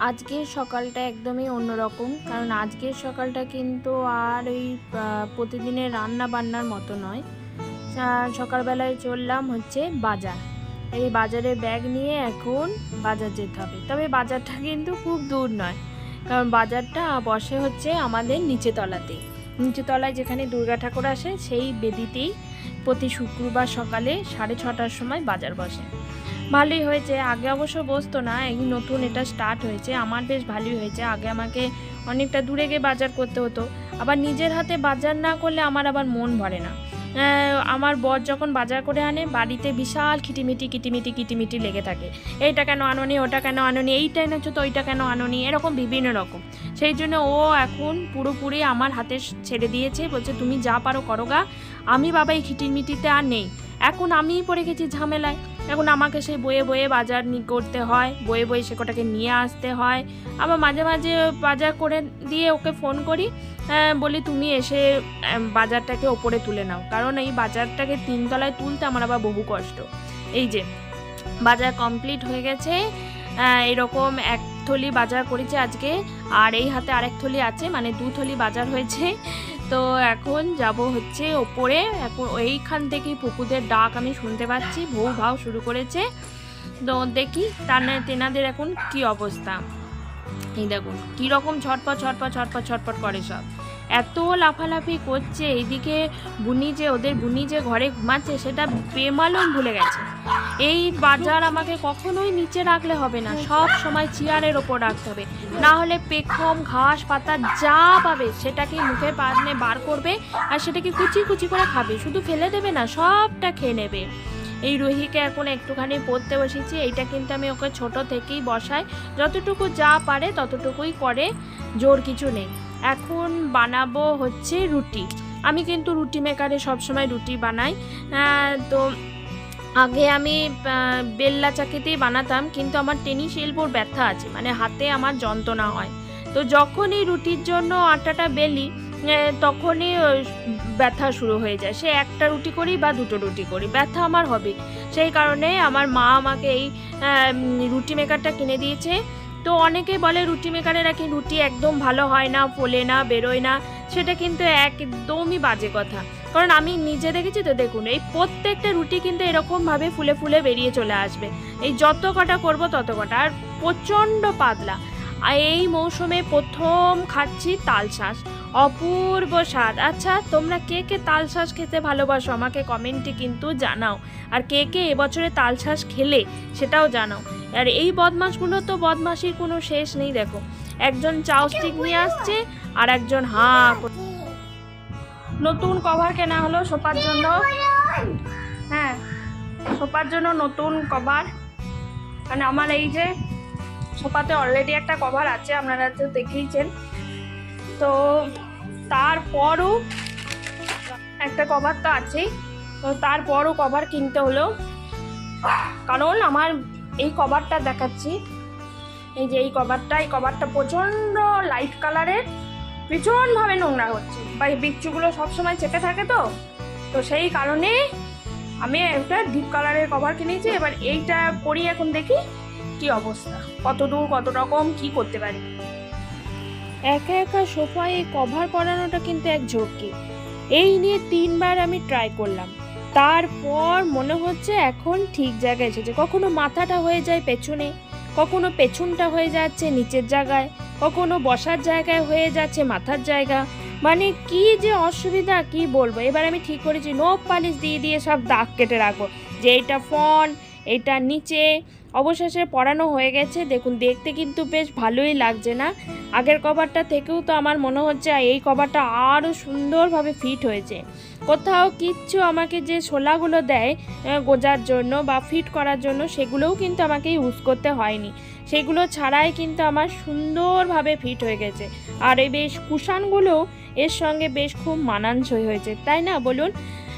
আজকের সকালটা একদমই অন্যরকম, কারণ আজকের সকালটা কিন্তু আর ওই প্রতিদিনের রান্না বান্নার মতো নয়। সকালবেলায় চললাম হচ্ছে বাজার। এই বাজারে ব্যাগ নিয়ে এখন বাজার যেতে হবে। তবে বাজারটা কিন্তু খুব দূর নয়, কারণ বাজারটা বসে হচ্ছে আমাদের নিচে তলাতেই নিচে তলায় যেখানে দুর্গা ঠাকুর আসে, সেই বেদিতেই প্রতি শুক্রবার সকালে সাড়ে ছটার সময় বাজার বসে। ভালোই হয়েছে। আগে অবশ্য বসতো না, এই নতুন এটা স্টার্ট হয়েছে। আমার বেশ ভালোই হয়েছে। আগে আমাকে অনেকটা দূরে গিয়ে বাজার করতে হতো। আবার নিজের হাতে বাজার না করলে আমার আবার মন ভরে না। আমার বর যখন বাজার করে আনে, বাড়িতে বিশাল খিটিমিটি, কিটিমিটি কিটিমিটি লেগে থাকে। এইটা কেন আনোনি, ওটা কেন আনোনি এইটা এনেছো তো, ওইটা কেন আনোনি, এরকম বিভিন্ন রকম। সেই জন্য ও এখন পুরোপুরি আমার হাতে ছেড়ে দিয়েছে, বলছে, তুমি যা পারো করো গা। আমি বাবা এই খিটিমিটিতে আর নেই। এখন আমিই পড়ে গেছি ঝামেলায়। এখন আমাকে সেই বয়ে বয়ে বাজার করতে হয় বয়ে বয়ে সে কটাকে নিয়ে আসতে হয়। আবার মাঝে মাঝে বাজার করে দিয়ে ওকে ফোন করি আহ, বলি তুমি এসে বাজারটাকে ওপরে তুলে নাও। কারণ এই বাজারটাকে তিনতলায় তুলতে আমার আবার বহু কষ্ট। এই যে বাজার কমপ্লিট হয়ে গেছে এরকম এক থলি বাজার করেছে আজকে আর এই হাতে আরেক থলি আছে মানে দু থলি বাজার হয়েছে। তো এখন যাব হচ্ছে ওপরে। এখন এইখান থেকে পুকুদের ডাক আমি শুনতে পাচ্ছি। ভৌ ভাও শুরু করেছে। তো দেখি তার তেনাদের এখন কি অবস্থা। এই দেখুন, কীরকম ছটপট ছটপট ছটপট ছটপট করে সব। এত লাফালাফি করছে, এইদিকে বুনি যে, ওদের বুনি যে ঘরে ঘুমাচ্ছে, সেটা বেমালুম ভুলে গেছে। এই বাজার আমাকে কখনোই নিচে রাখলে হবে না, সব সময় চেয়ারের ওপর রাখতে হবে। না হলে পেখম, ঘাস, পাতা যা পাবে, সেটাকে মুখে পানে বার করবে আর সেটাকে কুচি কুচি করে খাবে। শুধু ফেলে দেবে না, সবটা খেয়ে নেবে। এই রুহিকে এখন একটুখানি পড়তে বসেছি, এইটা কিন্তু আমি ওকে ছোট থেকেই বসাই। যতটুকু যা পারে, ততটুকুই করে, জোর কিছু নেই। এখন বানাবো হচ্ছে রুটি। আমি কিন্তু রুটি মেকারে সবসময় রুটি বানাই। তো আগে আমি বেল্লা চাকিতেই বানাতাম, কিন্তু আমার টেনিস এলবোর ব্যথা আছে মানে হাতে আমার যন্ত্রণা হয়। তো যখনই রুটির জন্য আটাটা বেলি তখনই ব্যথা শুরু হয়ে যায়। সে একটা রুটি করি বা দুটো রুটি করি, ব্যথা আমার হবে সেই কারণে আমার মা আমাকে এই রুটি মেকারটা কিনে দিয়েছে। তো অনেকেই বলে রুটি মেকারে নাকি রুটি একদম ভালো হয় না, ফোলে না, বেরোয় না? সেটা কিন্তু একদমই বাজে কথা। কারণ আমি নিজে দেখেছি তো, দেখুন, এই প্রত্যেকটা রুটি কিন্তু এরকমভাবে ফুলে ফুলে বেরিয়ে চলে আসবে। এই যত কটা করব তত কটা। আর প্রচণ্ড পাতলা। আর এই মৌসুমে প্রথম খাচ্ছি তাল শাঁস। অপূর্ব স্বাদ। আচ্ছা তোমরা কে কে তাল শাঁস খেতে ভালোবাসো? আমাকে কমেন্টে কিন্তু জানাও। আর কে কে এবছরে তাল শাঁস খেলে সেটাও জানাও। আর এই বদমাশগুলো তো বদমাশির কোনো শেষ নেই, দেখো। একজন চাউস্টিক নিয়ে আসছে আর একজন হা নতুন কভার কেনা হলো সোপার জন্য। হ্যাঁ সোপার জন্য নতুন কভার মানে আমার এই যে সোফাতে অলরেডি একটা কভার আছে, আপনারা তো দেখেইছেন। তো তারপরও একটা কভার তো আছেই। তো তারপরও কভার কিনতে হলো। কারণ আমার এই কভারটা দেখাচ্ছি। এই যে এই কভারটা এই কভারটা প্রচণ্ড লাইট কালারের ভীষণভাবে নোংরা হচ্ছে। বা এই বিচ্ছুগুলো সবসময় চেপে থাকে তো? তো সেই কারণে আমি একটা ডিপ কালারের কভার কিনেছি। এবার এইটা পরি এখন দেখি কি অবস্থা। কত দূর, কত রকম, কি করতে পারি? একা একা সোফায় কভার পরানোটা কিন্তু এক ঝক্কি। এই নিয়ে তিনবার আমি ট্রাই করলাম। তারপর মনে হচ্ছে এখন ঠিক জায়গায় এসেছে। কখনো মাথাটা হয়ে যায় পেছনে, কখনো পেছনটা হয়ে যাচ্ছে নিচের জায়গায়, কখনো বসার জায়গায় হয়ে যাচ্ছে মাথার জায়গা। মানে কি যে অসুবিধা, কি বলব? এবার আমি ঠিক করেছি নোপ পালিশ দিয়ে দিয়ে সব দাগ কেটে রাখব। যে এটা ফন এটা নিচে অবশেষে পড়ানো হয়ে গেছে। দেখুন, দেখতে কিন্তু বেশ ভালোই লাগছে না। আগের কভারটা থেকেও তো আমার মনে হচ্ছে এই কভারটা আরও সুন্দরভাবে ফিট হয়েছে। কোথাও কিচ্ছু আমাকে যে শোলাগুলো দেয় গোজার জন্য বা ফিট করার জন্য, সেগুলোও কিন্তু আমাকে ইউজ করতে হয়নি। সেগুলো ছাড়াই কিন্তু আমার সুন্দরভাবে ফিট হয়ে গেছে। আর এই বেশ কুশানগুলো এর সঙ্গে বেশ খুব মানানসই হয়েছে, তাই না? বলুন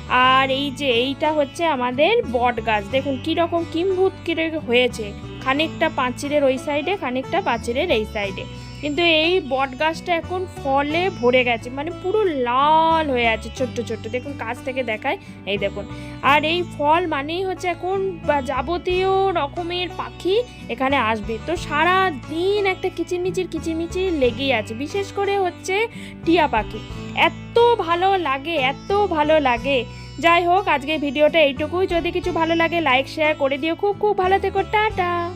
আর এই যে এইটা হচ্ছে আমাদের বট গাছ। দেখুন, কীরকম কিম্ভূত কীরকম হয়েছে। খানিকটা পাঁচিরের ওই সাইডে খানিকটা পাঁচিরের এই সাইডে কিন্তু এই বট গাছটা এখন ফলে ভরে গেছে মানে পুরো লাল হয়ে আছে ছোট্ট ছোট্ট। দেখুন, কাছ থেকে দেখায়, এই দেখুন। আর এই ফল মানেই হচ্ছে এখন যাবতীয় রকমের পাখি এখানে আসবে। তো সারা দিন একটা কিচিরমিচির কিচিরমিচির লেগেই আছে। বিশেষ করে হচ্ছে টিয়া পাখি। এত ভালো লাগে, এত ভালো লাগে। যাই হোক আজকে ভিডিওটা এইটুকুই। যদি কিছু ভালো লাগে লাইক শেয়ার করে দিও। খুব খুব ভালো থেকো। টাটা।